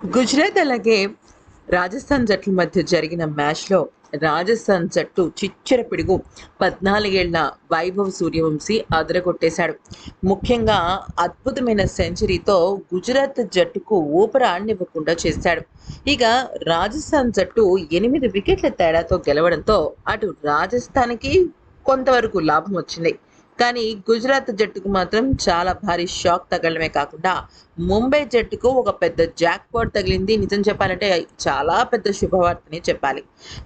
గుజరాత్ అలాగే రాజస్థాన్ జట్ల మధ్య జరిగిన మ్యాచ్లో రాజస్థాన్ జట్టు చిచ్చర పిడుగు పద్నాలుగేళ్ళ వైభవ్ సూర్యవంశీ అదరగొట్టేశాడు. ముఖ్యంగా అద్భుతమైన సెంచరీతో గుజరాత్ జట్టుకు ఊపరాడనివ్వకుండా చేశాడు. ఇక రాజస్థాన్ జట్టు ఎనిమిది వికెట్ల తేడాతో గెలవడంతో అటు రాజస్థాన్కి కొంతవరకు లాభం వచ్చింది. కానీ గుజరాత్ జట్టుకు మాత్రం చాలా భారీ షాక్ తగలమే కాకుండా ముంబై జట్టుకు ఒక పెద్ద జాక్ పాట్ తగిలింది. నిజం చెప్పాలంటే చాలా పెద్ద శుభవార్తని చెప్పాలి.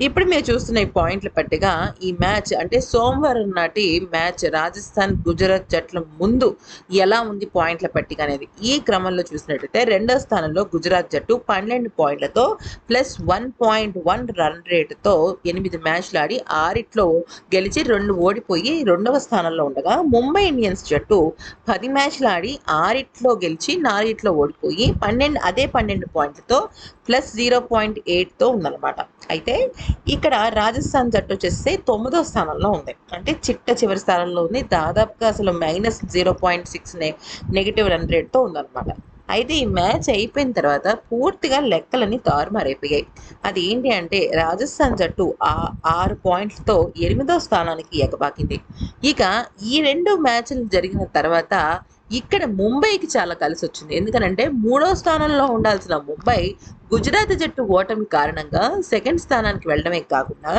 ఇప్పుడు మీరు చూస్తున్న ఈ పాయింట్ల పట్టిగా ఈ మ్యాచ్ అంటే సోమవారం నాటి మ్యాచ్ రాజస్థాన్ గుజరాత్ జట్ల ముందు ఎలా ఉంది పాయింట్ల పట్టిక అనేది. ఈ క్రమంలో చూసినట్టయితే రెండో స్థానంలో గుజరాత్ జట్టు పన్నెండు పాయింట్లతో plus one point one run రేటుతో ఎనిమిది మ్యాచ్లు ఆడి ఆరిట్లో గెలిచి రెండు ఓడిపోయి రెండవ స్థానంలో ఉండగా ముంబై ఇండియన్స్ జట్టు పది మ్యాచ్లు ఆడి ఆరిట్లో గెలిచి మార్కెట్లో ఓడిపోయి పన్నెండు అదే పన్నెండు పాయింట్లతో ప్లస్ జీరో పాయింట్ ఎయిట్తో ఉందన్నమాట. అయితే ఇక్కడ రాజస్థాన్ జట్టు వచ్చేసి తొమ్మిదో స్థానంలో ఉంది. అంటే చిట్ట చివరి స్థానంలో ఉంది. దాదాపుగా అసలు minus zero point six negative run రేట్తో ఉందన్నమాట. అయితే ఈ మ్యాచ్ అయిపోయిన తర్వాత పూర్తిగా లెక్కలన్నీ తారుమారైపోయాయి. అది ఏంటి అంటే రాజస్థాన్ జట్టు ఆ ఆరు పాయింట్లతో ఎనిమిదో స్థానానికి ఎగబాకింది. ఇక ఈ రెండు మ్యాచ్లు జరిగిన తర్వాత ఇక్కడ ముంబైకి చాలా కలిసి వచ్చింది ఎందుకనంటే మూడో స్థానంలో ఉండాల్సిన ముంబై గుజరాత్ జట్టు ఓటమి కారణంగా సెకండ్ స్థానానికి వెళ్ళడమే కాకుండా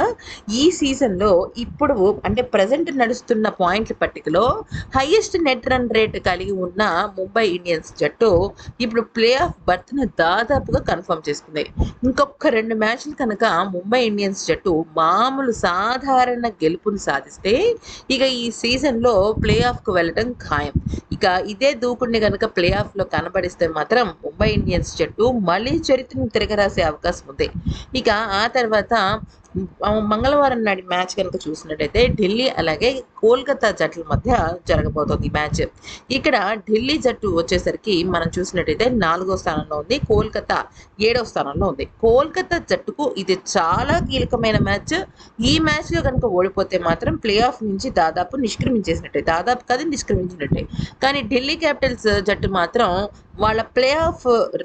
ఈ సీజన్లో ఇప్పుడు అంటే ప్రజెంట్ నడుస్తున్న పాయింట్ల పట్టికలో హైయెస్ట్ నెట్ రన్ రేట్ కలిగి ఉన్న ముంబై ఇండియన్స్ జట్టు ఇప్పుడు ప్లే ఆఫ్ బర్త్ను దాదాపుగా కన్ఫర్మ్ చేసుకుంది. ఇంకొక రెండు మ్యాచ్లు కనుక ముంబై ఇండియన్స్ జట్టు మామూలు సాధారణ గెలుపుని సాధిస్తే ఇక ఈ సీజన్లో ప్లే ఆఫ్కు వెళ్ళడం ఖాయం. ఇక ఇదే దూకుడిని కనుక ప్లే ఆఫ్లో కనబడిస్తే మాత్రం ముంబై ఇండియన్స్ జట్టు మళ్ళీ చరిత్రను తిరగరాసే అవకాశం ఉంది. ఇక ఆ తర్వాత మంగళవారం నాటి మ్యాచ్ కనుక చూసినట్టయితే ఢిల్లీ అలాగే కోల్కతా జట్ల మధ్య జరగబోతోంది ఈ మ్యాచ్. ఇక్కడ ఢిల్లీ జట్టు వచ్చేసరికి మనం చూసినట్టయితే నాలుగో స్థానంలో ఉంది కోల్కతా ఏడో స్థానంలో ఉంది. కోల్కతా జట్టుకు ఇది చాలా కీలకమైన మ్యాచ్. ఈ మ్యాచ్లో కనుక ఓడిపోతే మాత్రం ప్లే ఆఫ్ నుంచి దాదాపు నిష్క్రమించేసినట్టే దాదాపు కాదు నిష్క్రమించినట్టే. కానీ ఢిల్లీ క్యాపిటల్స్ జట్టు మాత్రం వాళ్ళ ప్లే ఆఫ్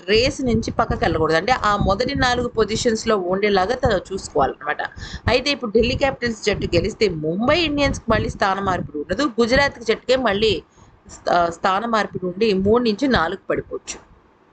రేస్ నుంచి పక్కకి వెళ్ళకూడదు. అంటే ఆ మొదటి నాలుగు పొజిషన్స్లో ఉండేలాగా తను చూసుకోవాలన్నమాట. అయితే ఇప్పుడు ఢిల్లీ క్యాపిటల్స్ జట్టు గెలిస్తే ముంబై ఇండియన్స్కి మళ్ళీ స్థాన మార్పిడి ఉండదు. గుజరాత్ జట్టుకే మళ్ళీ స్థాన మార్పిడి ఉండి మూడు నుంచి నాలుగు పడిపోవచ్చు.